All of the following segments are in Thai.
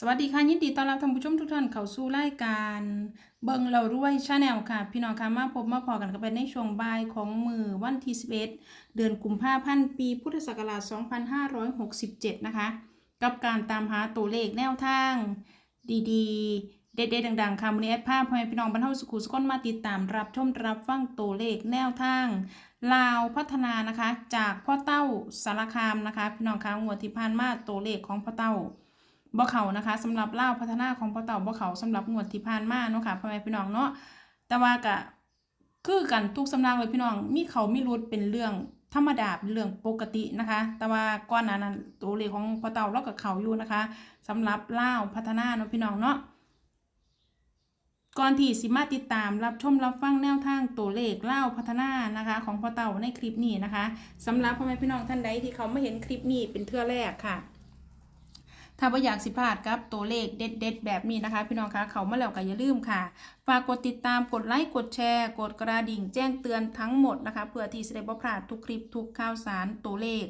สวัสดีค่ะยินดีต้อนรับท่านผู้ชมทุกท่านเข้าสู่รายการ เบิงเรารวยชาแนลค่ะ พี่น้องค่ะมาพบมาพอกันกันไปในช่วงบ่ายของมือวันที่11เดือนกุมภาพันธ์ปีพุทธศักราช2567 นะคะ กับการตามหาตัวเลขแนวทาง ดีๆ เด็ดๆดังๆค่ะมือนี้แอดภาพพ่อแม่พี่น้องบรรเทาสุขุสุขนมาติดตามรับชมรับฟังตัวเลขแนวทาง ลาวพัฒนานะคะ จากพ่อเต้าสารคามนะคะ พี่น้องคะงวดที่ผ่านมาตัวเลขของพ่อเต้า บ่เขานะคะสำหรับเล่าพัฒนาของพ่อเต่าบ่เขาสำหรับงวดที่ผ่านมาเนาะค่ะพ่อแม่พี่น้องเนาะแต่ว่าก็คือกันทุกสำนักเลยพี่น้องมีเขามีรุดเป็นเรื่องธรรมดาเป็นเรื่องปกตินะคะ แต่ว่าก่อนนั้นตัวเลขของพ่อเต่าเรากับเขาอยู่นะคะสำหรับเล่าพัฒนาเนาะพี่น้องเนาะก่อนที่สิมาติดตามรับชมรับฟังแนวทางตัวเลขเล่าพัฒนานะคะ ของพ่อเต่าในคลิปนี้นะคะสำหรับพ่อแม่พี่น้องท่านใดที่เขาไม่เห็นคลิปนี้เป็นเทื่อแรกค่ะ ถ้าว่าอยากสิพลาดครับตัวเลขเด็ดๆ แบบนี้นะคะ พี่น้องคะเขามาแล้วก็อย่าลืมค่ะ ฝากกดติดตามกดไลค์กดแชร์ กดกระดิ่งแจ้งเตือนทั้งหมดนะคะ เพื่อที่จะได้บ่พลาดทุกคลิปทุกข่าวสารตัวเลข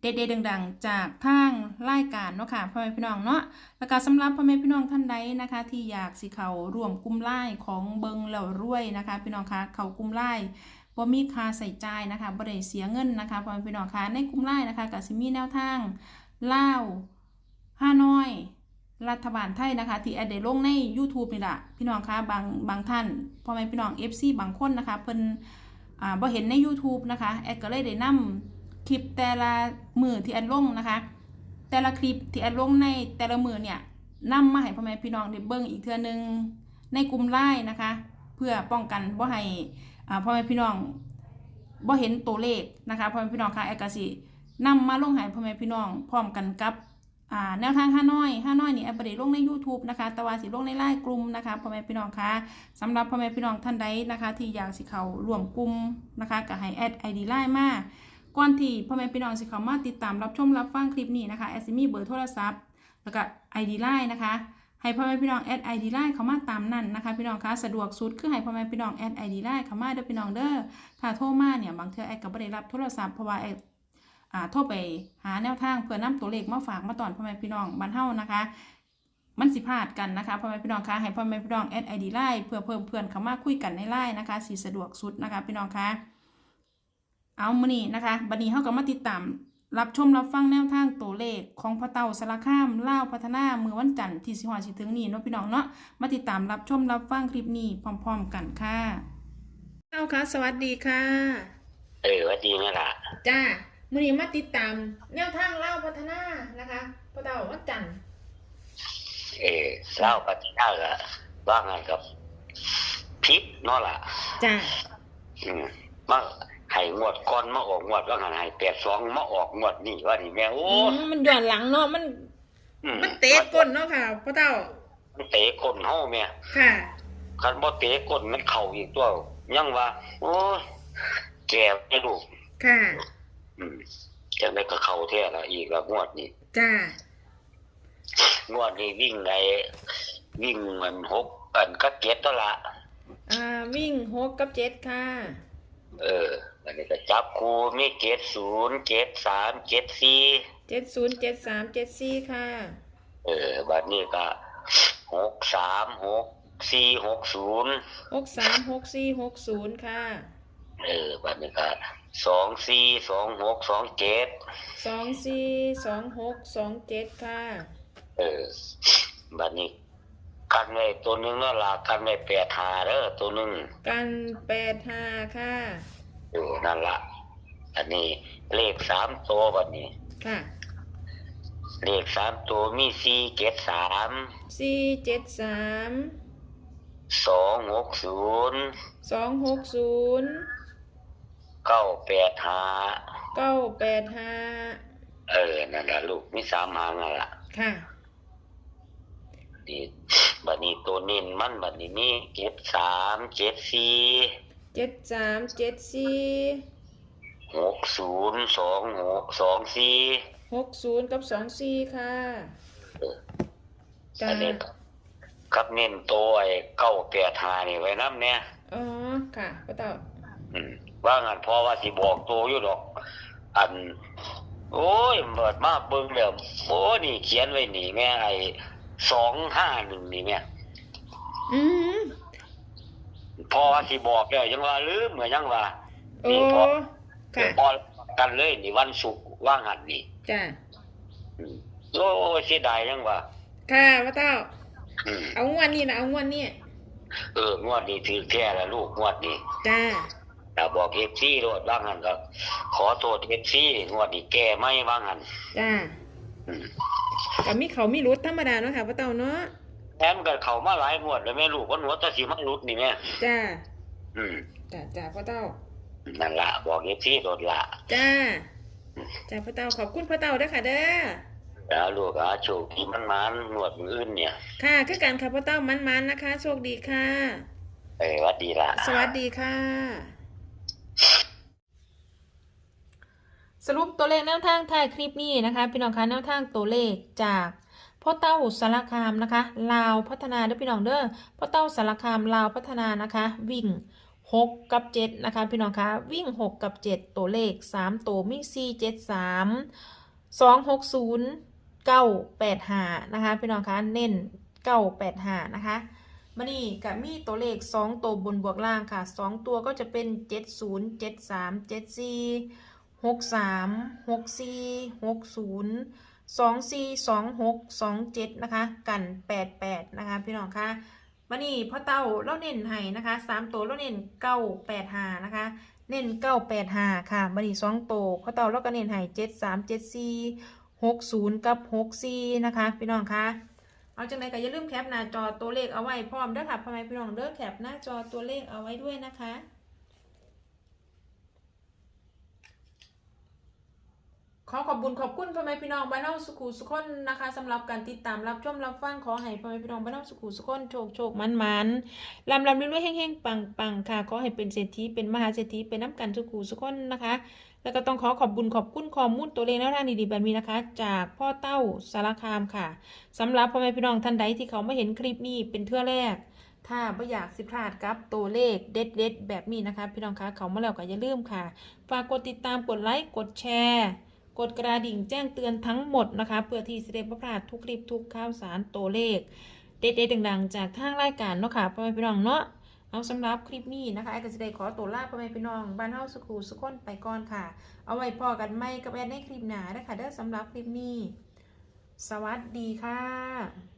เด็ดๆดังๆ จากทางรายการเนาะค่ะพ่อแม่พี่น้องเนาะแล้วก็สำหรับพ่อแม่พี่น้องท่านใดนะคะ ที่อยากสิเขาร่วมกลุ่มไล่ของเบิงเหล่ารวยนะคะ พี่น้องคะเขากลุ่มไล่บ่มีค่าใส่ใจนะคะบ่ได้เสียเงินนะคะพ่อแม่พี่น้องคะในกลุ่มไล่นะคะก็สิมีแนวทางเล่า วฮานอย รัฐบาลไทยนะคะ ที่แอดได้ลงใน YouTube นี่แหละพี่น้องคะบางบางท่านพ่อแม่พี่น้อง FC บางคนนะคะเพิ่นอ่าบ่เห็นใน YouTube นะคะแอดก็เลยได้นำคลิปแต่ละมือที่แอดลงนะคะ แต่ละคลิปที่แอดลงในแต่ละมือเนี่ยนำมาให้พ่อแม่พี่น้องได้เบิ่งอีกเทื่อนึงในกลุ่มไลน์นะคะ เพื่อป้องกันบ่ให้อ่าพ่อแม่พี่น้องบ่เห็นตัวเลขนะคะพ่อแม่พี่น้องคะแอดก็สินำมาลงให้พ่อแม่พี่น้อง พร้อมกันกับ แนวทางห้าน้อยห้าน้อยนี่แอปเดตลงใน YouTube นะคะต่ว่าสิลงในไลน์กลุ่มนะคะพ่อแม่พี่น้องคะสำหรับพ่อแม่พี่น้องท่านใดนะคะ ที่อยากสิเขาร่วมกลุ่มนะคะก็ให้แอดไอดีไลน์มาก่อนที่พ่อแม่พี่น้องสิเขามาติดตามรับชมรับฟังคลิปนี้นะคะแอดสิมีเบอร์โทรศัพท์ แล้วก็ไอดีไลน์นะคะให้พ่อแม่พี่น้องแอดไอดีไลน์เขามาตามนั่นนะคะพี่น้องคะสะดวกสุดคือให้พ่อแม่พี่น้องแอดไอดีไลน์เขามาเด้อพี่น้องเด้อถ้าโทรมาเนี่ยบางเทื่อแอดก็บ่ได้รับโทรศัพท์เพราะว่าแอด อ่าโทรไปหาแนวทางเพื่อนำตัวเลขมาฝากมาตอนพ่อแม่พี่น้องบ้านเฮานะคะมันสิพลาดกันนะคะพ่อแม่พี่น้องคะให้พ่อแม่พี่น้องแอดไอดีไลน์เพื่อเพิ่มเพื่อนเข้ามาคุยกันในไลน์นะคะสิสะดวกสุดนะคะพี่น้องคะเอามื้อนี้นะคะบัดนี้เฮาก็มาติดตาม รับชมรับฟังแนวทางตัวเลขของพ่อเต่าสารคามลาวพัฒนามือวันจันทร์ที่สิฮอดสิถึงนี้เนาะพี่น้องเนาะมาติดตามรับชมรับฟังคลิปนี้พร้อม ๆ กันค่ะเต้าคะสวัสดีค่ะ เออว่าดีไหมล่ะจ้า มื่อนี้มาติดตาม แนวทางเล่าพัฒนานะคะพระเดาวัดจันทร์เออเล่าปฏิได้ละว่าไงกับพิษเนาะล่ะจ้าอืมมาให้งวดก่อนมาออกงวดว่าไงให้แปดสองมาออกงวดนี่ว่านี่แม่โอ้อืมมันย้อนหลังเนาะมัน อืมันเตะก้นเนาะค่ะพระเดามันเตะก้นเฮาแม่ค่ะ คันบ่เตะก้นมันเข่าอีกตัวยังว่า โอ้ยแก่ไอ้ลูกค่ะ อืมจังได้ก็เข้าแท้ละอีกละงวดนี้จ้างวดนี้วิ่งไอ้วิ่งมันหกอันก็เก็ดตัวละอ่าวิ่งหกกับเจ็ดค่ะ เอออันนี้ก็จับครูมีเกตศูนย์เกตสามเกตสี่เจ็ดศูนย์เจ็ดสามเจ็ดสี่ค่ะ เออบัดนี้ก็หกสามหกสี่หกศูนย์หกสามหกสี่หกศูนย์ค่ะ เออบัดนี้ก็สองสี่สองหกสองเกตสองสี่สองหกสองเจ็ดค่ะ เออบัดนี้กันไว้ตัวหนึงเนาะล่ะกันไว้แปดหาเด้อตัวหนึงกันแปดห้าค่ะ เออนั่นละอันนี้เลขสามตัวบัดนี้ ค่ะเลขสามตัวมีสี่เกตสามสี่เจ็ดสามสองหกศูนย์สองหกศูนย์ เก้าแปดหาเก้าแปดห้าเออนั่นแหละลูกมีสามหางนั่นแหละค่ะ นี่บัดนี้ตัวเน้นมันบัดนี้มีเจ็ดสามเจ็ดสี่เจ็ดสามเจ็ดสี่หกศูนย์สองหกสองสี่หกศูนย์กับสองสี่ค่ะจ้าอันนี้กับเน้นตัวไอ้เก้าแปดหานี่ไว้น้ำเนี่ยอ๋อค่ะป้าเต่าอืม ว่างันพอว่าสิบอกตัวอยู่ดอก อัน โอ้ยเบิดมาเบิ่งแล้วโอ้นี่เขียนไว้นี่แม่ไอ้สองห้าหนึ่งนี่เนี่ยอืมพอที่บอกเลยยังว่าลืมเหมือนยังว่าโอ้ค่ะพอกันเลยนี่วันศุกร์ว่างหันนี่จ้าอืมโอ้เสียดายยังว่าค่ะพ่อเต้า อืมเอางวดนี้นะเอางวดนี้เอองวดนี้ถือแค่ละลูกงวดนี้จ้า แต่บอกเอฟซีโลดว่างหันก็ ขอโทษเอฟซีงวดนี้แก้ไม่ว่างหันจ้าอืมก็มีเขามีรุดธรรมดาเนาะค่ะพ่อเต้าเนาะแถมกันเขามาหลายงวดแล้วแม่ลูกว่าหนูจะสิมาหลุดนี่แม่จ้าอืมจ้าจ้าพ่อเต้านั่นละบอกเอฟซีโลดละจ้าจ้าพ่อเต้าขอบคุณพ่อเต้าเด้อค่ะเด้อแล้วลูกอาโชคดีมันมันๆหนวดมืออื่นเนี่ยค่ะคือการค่ะพ่อเต้ามันๆนะคะ โชคดีค่ะ เออหวัดดีละ สวัสดีค่ะ สรุปตัวเลขแนวทางท้ายคลิปนี้นะคะ พี่น้องคะแนวทางตัวเลขจากพ่อเต้าสารคามนะคะลาวพัฒนาเด้อพี่น้องเด้อพ่อเต้าสารคามลาวพัฒนานะคะ วิ่ง 6 กับ 7 นะคะ พี่น้องคะวิ่ง 6 กับ 7 ตัวเลข 3 ตัวมี4 7 3 2 6 0 9 8 5นะคะ พี่น้องคะเน้น 9 8 5นะคะมานี่กับมีตัวเลข 2 ตัวบนบวกล่างค่ะ 2 ตัวก็จะเป็น 70 73 74 63 64 60 24 26 27นย์สองสี่สองหกสองเจ็ดนะคะ กัน88นะคะพี่น้องคะมานี่พ่อเต้าเราเน้นให้นะคะ3ตัวเราเน้น985นะคะ เน้น985ค่ะมานี่2ตัวพ่อเต้าเราก็เน้นให้73 74 60กับ64นะคะ พี่น้องคะเอาจังไดก็อย่าลืมแคปหน้าจอตัวเลขเอาไว้พร้อมเด้อค่ะพ่อแม่พี่น้องเด้อแคปหน้าจอตัวเลขเอาไว้ด้วยนะคะ ขอขอบคุญขอบคุณพ่อแม่พี่น้องบ้านเฮาสุขุสุขคนนะคะสำหรับการติดตามรับชมรับฟังขอให้พ่อแม่พี่น้องบ้านเฮาสุขุสุขคนโชคโชคมันมันลำลำรวยๆแห้งๆปังปังค่ะขอให้เป็นเศรษฐีเป็นมหาเศรษฐีเป็นน้ำกันสุขุสุขคนนะคะ แล้วก็ต้องขอขอบบุญขอบคุณข้อมูลตัวเลขแนวทางดีๆแบบนี้นะคะ จากพ่อเต้าสารคามค่ะสำหรับพ่อแม่พี่น้องท่านใดที่เขาไม่เห็นคลิปนี้เป็นเทื่อแรกถ้าไม่อยากสิพลาดกับตัวเลขเด็ดๆแบบนี้นะคะ พี่น้องคะเขามาแล้วก็อย่าลืมค่ะฝากกดติดตามกดไลค์กดแชร์ กดกระดิ่งแจ้งเตือนทั้งหมดนะคะ เพื่อที่จะได้ประพลาดทุกคลิปทุกข่าวสารตัวเลข เด็ดๆดังๆ จากทางรายการเนาะค่ะพ่อแม่พี่น้องเนาะเอาสำหรับคลิปนี้นะคะไอ้ก็จะได้ขอตัวลาพ่อแม่พี่น้องบ้านเฮาสุขูสุขคนไปก่อนค่ะ เอาไว้พอกันไม่กับแอนในคลิปหนานะคะเด้อสำหรับคลิปนี้ สวัสดีค่ะ